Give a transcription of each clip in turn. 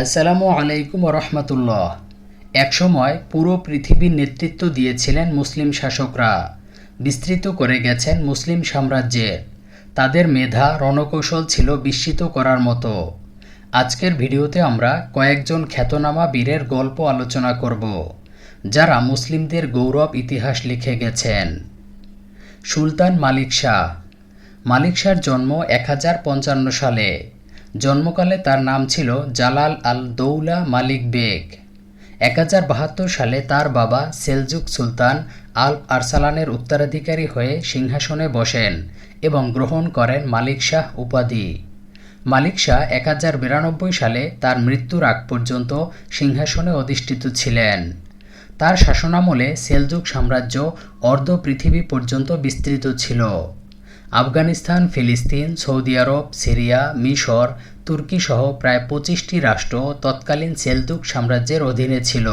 আসসালামু আলাইকুম রহমতুল্লাহ। একসময় পুরো পৃথিবীর নেতৃত্ব দিয়েছিলেন মুসলিম শাসকরা। বিস্তৃত করে গেছেন মুসলিম সাম্রাজ্যের। তাদের মেধা, রণকৌশল ছিল বিস্মিত করার মতো। আজকের ভিডিওতে আমরা কয়েকজন খ্যাতনামা বীরের গল্প আলোচনা করব, যারা মুসলিমদের গৌরব ইতিহাস লিখে গেছেন। সুলতান মালিক শাহ। মালিক শাহর জন্ম এক হাজার পঞ্চান্ন সালে। জন্মকালে তার নাম ছিল জালাল আল দৌলা মালিক বেগ। এক হাজার বাহাত্তর সালে তার বাবা সেলজুক সুলতান আল আরসালানের উত্তরাধিকারী হয়ে সিংহাসনে বসেন এবং গ্রহণ করেন মালিক শাহ উপাধি। মালিক শাহ এক হাজার বিরানব্বই সালে তার মৃত্যুর আগ পর্যন্ত সিংহাসনে অধিষ্ঠিত ছিলেন। তার শাসনামলে সেলজুক সাম্রাজ্য অর্ধ পৃথিবী পর্যন্ত বিস্তৃত ছিল। আফগানিস্তান, ফিলিস্তিন, সৌদি আরব, সিরিয়া, মিশর তুর্কি সহ প্রায় পঁচিশটি রাষ্ট্র তৎকালীন সেলজুক সাম্রাজ্যের অধীনে ছিল।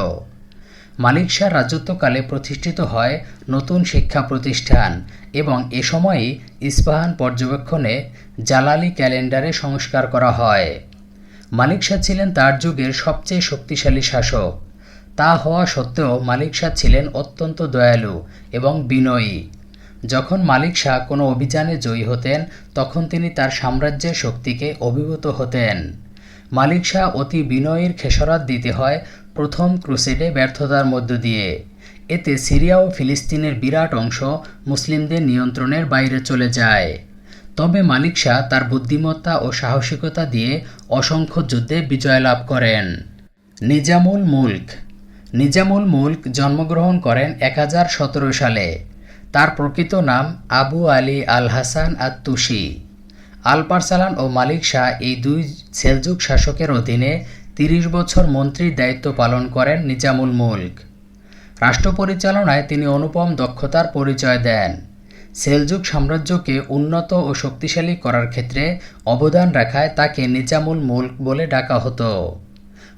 মালিক শাহ রাজত্বকালে প্রতিষ্ঠিত হয় নতুন শিক্ষা প্রতিষ্ঠান এবং এ সময়েই ইস্পাহান পর্যবেক্ষণে জালালি ক্যালেন্ডারে সংস্কার করা হয়। মালিক শাহ ছিলেন তার যুগের সবচেয়ে শক্তিশালী শাসক। তা হওয়া সত্ত্বেও মালিক শাহ ছিলেন অত্যন্ত দয়ালু এবং বিনয়ী। যখন মালিক শাহ কোনো অভিযানে জয়ী হতেন, তখন তিনি তার সাম্রাজ্যের শক্তিকে অভিভূত হতেন। মালিক শাহ অতি বিনয়ের খেসরাত দিতে হয় প্রথম ক্রুসেডে ব্যর্থতার মধ্য দিয়ে। এতে সিরিয়া ও ফিলিস্তিনের বিরাট অংশ মুসলিমদের নিয়ন্ত্রণের বাইরে চলে যায়। তবে মালিক শাহ তার বুদ্ধিমত্তা ও সাহসিকতা দিয়ে অসংখ্য যুদ্ধে বিজয় লাভ করেন। নিজামুল মুল্ক। নিজামুল মুল্ক জন্মগ্রহণ করেন এক হাজার সতেরো সালে। তার প্রকৃত নাম আবু আলী আল হাসান আত তুষি আলপারসালান ও মালিক শাহ এই দুই সেলজুক শাসকের অধীনে তিরিশ বছর মন্ত্রীর দায়িত্ব পালন করেন নিজামুল মুল্ক। রাষ্ট্র পরিচালনায় তিনি অনুপম দক্ষতার পরিচয় দেন। সেলজুক সাম্রাজ্যকে উন্নত ও শক্তিশালী করার ক্ষেত্রে অবদান রাখায় তাকে নিজামুল মুল্ক বলে ডাকা হতো।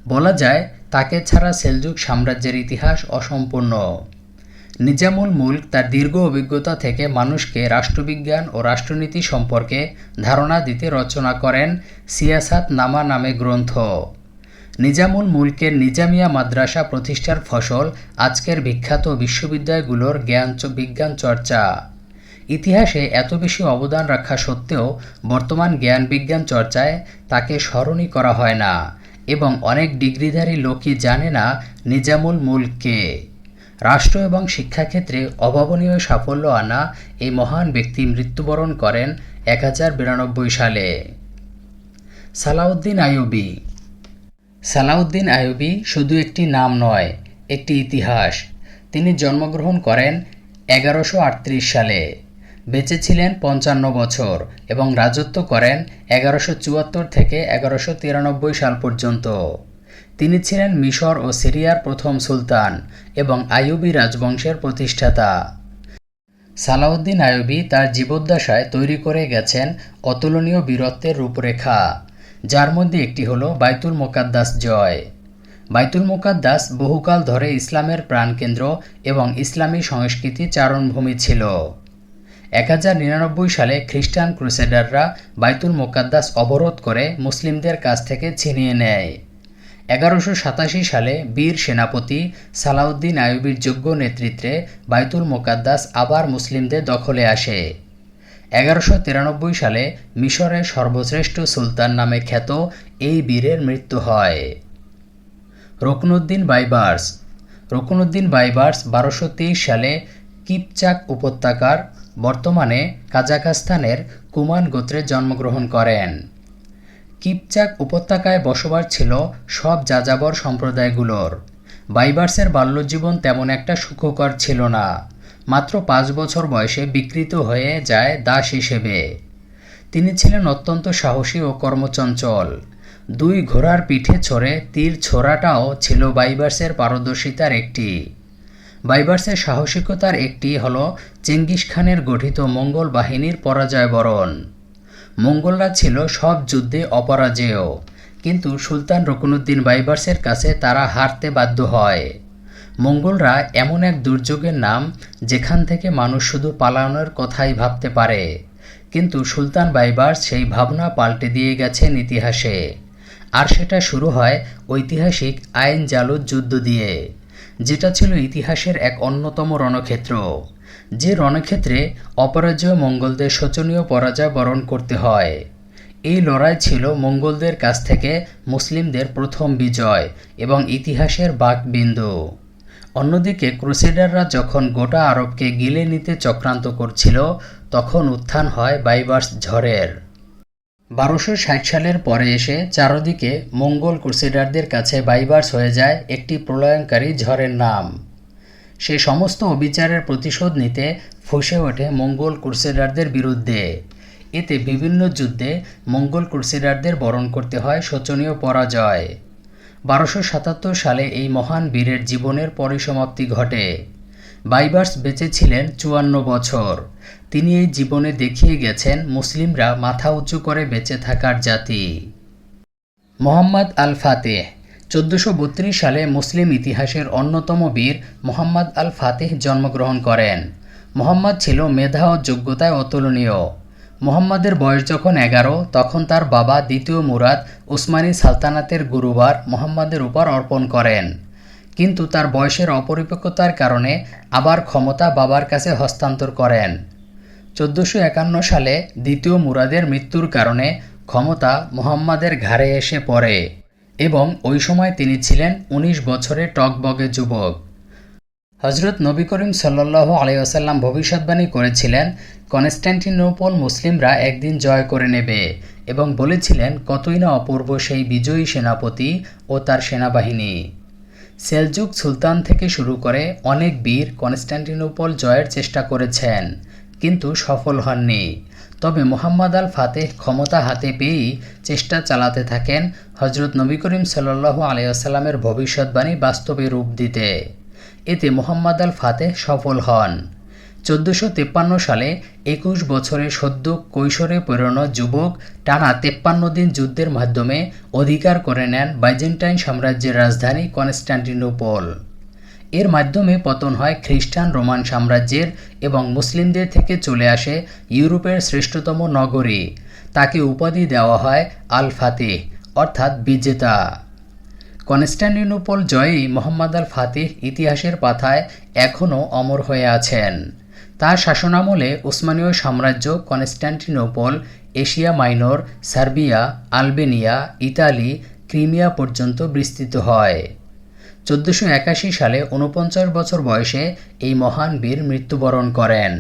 বলা যায়, তাকে ছাড়া সেলজুক সাম্রাজ্যের ইতিহাস অসম্পূর্ণ। নিজামুল মুল্ক তার দীর্ঘ অভিজ্ঞতা থেকে মানুষকে রাষ্ট্রবিজ্ঞান ও রাষ্ট্রনীতি সম্পর্কে ধারণা দিতে রচনা করেন সিয়াসাত নামা নামে গ্রন্থ। নিজামুল মুল্কের নিজামিয়া মাদ্রাসা প্রতিষ্ঠার ফসল আজকের বিখ্যাত বিশ্ববিদ্যালয়গুলোর জ্ঞান বিজ্ঞান চর্চা। ইতিহাসে এত বেশি অবদান রাখা সত্ত্বেও বর্তমান জ্ঞান বিজ্ঞান চর্চায় তাকে স্মরণই করা হয় না এবং অনেক ডিগ্রিধারী লোকই জানে না নিজামুল মুল্ককে। রাষ্ট্র এবং শিক্ষাক্ষেত্রে অভাবনীয় সাফল্য আনা এই মহান ব্যক্তি মৃত্যুবরণ করেন এক হাজার বিরানব্বই সালে। সালাউদ্দিন আইয়ুবী। সালাউদ্দিন আইয়ুবী শুধু একটি নাম নয়, একটি ইতিহাস। তিনি জন্মগ্রহণ করেন এগারোশো সালে। বেঁচে ছিলেন পঞ্চান্ন বছর এবং রাজত্ব করেন এগারোশো চুয়াত্তর থেকে এগারোশো তিরানব্বই সাল পর্যন্ত। তিনি ছিলেন মিশর ও সিরিয়ার প্রথম সুলতান এবং আইয়ুবী রাজবংশের প্রতিষ্ঠাতা। সালাউদ্দিন আইয়ুবী তার জীবদ্দশায় তৈরি করে গেছেন অতুলনীয় বীরত্বের রূপরেখা, যার মধ্যে একটি হল বাইতুল মোকাদ্দাস জয়। বাইতুল মোকাদ্দাস বহুকাল ধরে ইসলামের প্রাণকেন্দ্র এবং ইসলামী সংস্কৃতি চারণভূমি ছিল। এক হাজার নিরানব্বই সালে খ্রিস্টান ক্রুসেডাররা বাইতুল মোকাদ্দাস অবরোধ করে মুসলিমদের কাছ থেকে ছিনিয়ে নেয়। এগারোশো সাতাশি সালে বীর সেনাপতি সালাউদ্দিন আইয়ুবীর যোগ্য নেতৃত্বে বাইতুল মোকাদ্দাস আবার মুসলিমদের দখলে আসে। এগারোশো তিরানব্বই সালে মিশরের সর্বশ্রেষ্ঠ সুলতান নামে খ্যাত এই বীরের মৃত্যু হয়। রকনুদ্দিন বাইবার্স। রকনুদ্দিন বাইবার্স বারোশো তেইশ সালে কিপচাক উপত্যকার বর্তমানে কাজাখস্তানের কুমান গোত্রে জন্মগ্রহণ করেন। কিপচাক উপত্যকায় বসবাস ছিল সব যাযাবর সম্প্রদায়গুলোর। বাইবার্সের বাল্যজীবন তেমন একটা সুখকর ছিল না। মাত্র পাঁচ বছর বয়সে বিকৃত হয়ে যায় দাস হিসেবে। তিনি ছিলেন অত্যন্ত সাহসী ও কর্মচঞ্চল। দুই ঘোড়ার পিঠে ছড়ে তীর ছোড়াটাও ছিল বাইবার্সের পারদর্শিতার একটি। বাইবার্সের সাহসিকতার একটি হল চেঙ্গিস খানের গঠিত মঙ্গল বাহিনীর পরাজয় বরণ মঙ্গলরা ছিল সব যুদ্ধে অপরাজেয়। কিন্তু সুলতান রকুনুদ্দিন বাইবার্সের কাছে তারা হারতে বাধ্য হয়। মঙ্গলরা এমন এক দুর্যোগের নাম, যেখান থেকে মানুষ শুধু পালানোর কথাই ভাবতে পারে। কিন্তু সুলতান বাইবার্স সেই ভাবনা পাল্টে দিয়ে গেছেন ইতিহাসে। আর সেটা শুরু হয় ঐতিহাসিক আইন জালুদ যুদ্ধ দিয়ে, যেটা ছিল ইতিহাসের এক অন্যতম রণক্ষেত্র। যে রণক্ষেত্রে অপরাজয় মঙ্গলদের শোচনীয় পরাজয় বরণ করতে হয়। এই লড়াই ছিল মঙ্গলদের কাছ থেকে মুসলিমদের প্রথম বিজয় এবং ইতিহাসের বাকবিন্দু। অন্যদিকে ক্রুসেডাররা যখন গোটা আরবকে গিলে নিতে চক্রান্ত করছিল, তখন উত্থান হয় বাইবার্স ঝড়ের। বারোশো ষাট সালের পরে এসে চারদিকে মঙ্গল ক্রুসেডারদের কাছে বাইবার্স হয়ে যায় একটি প্রলয়ঙ্কারী ঝড়ের নাম। সে সমস্ত অবিচারের প্রতিশোধ নিতে ফুসে ওঠে মঙ্গল ক্রুসেডারদের বিরুদ্ধে। এতে বিভিন্ন যুদ্ধে মঙ্গল ক্রুসেডারদের বরণ করতে হয় শোচনীয় পরাজয়। বারোশো সাতাত্তর সালে এই মহান বীরের জীবনের পরিসমাপ্তি ঘটে। বাইবার্স বেঁচে ছিলেন চুয়ান্ন বছর। তিনি এই জীবনে দেখিয়ে গেছেন মুসলিমরা মাথা উঁচু করে বেঁচে থাকার জাতি। মোহাম্মদ আল ফাতেহ চোদ্দোশো সালে মুসলিম ইতিহাসের অন্যতম বীর মোহাম্মদ আল ফাতেহ জন্মগ্রহণ করেন। মোহাম্মদ ছিল মেধা ও যোগ্যতায় অতুলনীয়। মোহাম্মদের বয়স যখন এগারো, তখন তার বাবা দ্বিতীয় মুরাদ উসমানী সালতানাতের গুরুবার মোহাম্মদের উপর অর্পণ করেন। কিন্তু তার বয়সের অপরিপক্কতার কারণে আবার ক্ষমতা বাবার কাছে হস্তান্তর করেন। চোদ্দোশো একান্ন সালে দ্বিতীয় মুরাদের মৃত্যুর কারণে ক্ষমতা মোহাম্মদের ঘাড়ে এসে পড়ে। এবং ওই সময় তিনি ছিলেন ১৯ বছরের টকবগে যুবক। হজরত নবী করিম সাল্লাহ আলাইসাল্লাম ভবিষ্যৎবাণী করেছিলেন কনস্ট্যান্টিনোপল মুসলিমরা একদিন জয় করে নেবে। এবং বলেছিলেন, কতই না অপূর্ব সেই বিজয়ী সেনাপতি ও তার সেনাবাহিনী। সেলজুক সুলতান থেকে শুরু করে অনেক বীর কনস্ট্যান্টিনোপল জয়ের চেষ্টা করেছেন, কিন্তু সফল হননি। তবে মোহাম্মদ আল ফাতেহ ক্ষমতা হাতে পেয়েই চেষ্টা চালাতে থাকেন হজরত নবী করিম সাল্লাহ আলাইসাল্লামের ভবিষ্যৎবাণী বাস্তবে রূপ দিতে। এতে মোহাম্মদ আল ফাতেহ সফল হন। চোদ্দোশো তেপ্পান্ন সালে একুশ বছরের সদ্য কৈশোরে পরিণত যুবক টানা তেপ্পান্ন দিন যুদ্ধের মাধ্যমে অধিকার করে নেন বাইজেন্টাইন সাম্রাজ্যের রাজধানী কনস্ট্যান্টিনোপল এর মাধ্যমে পতন হয় খ্রিস্টান রোমান সাম্রাজ্যের এবং মুসলিমদের থেকে চলে আসে ইউরোপের শ্রেষ্ঠতম নগরী। তাকে উপাধি দেওয়া হয় আল ফাতেহ অর্থাৎ বিজেতা। কনস্ট্যান্টিনোপল জয়েই মোহাম্মদ আল ফাতিহ ইতিহাসের পাতায় এখনও অমর হয়ে আছেন। তার শাসনামলে উসমানীয় সাম্রাজ্য Constantinople Asia Minor, Serbia, Albania, Italy, Crimea পর্যন্ত বিস্তৃত হয়। চোদ্দোশো একাশি সালে ঊনপঞ্চাশ বছর বয়সে এই মহান বীর মৃত্যুবরণ করেন।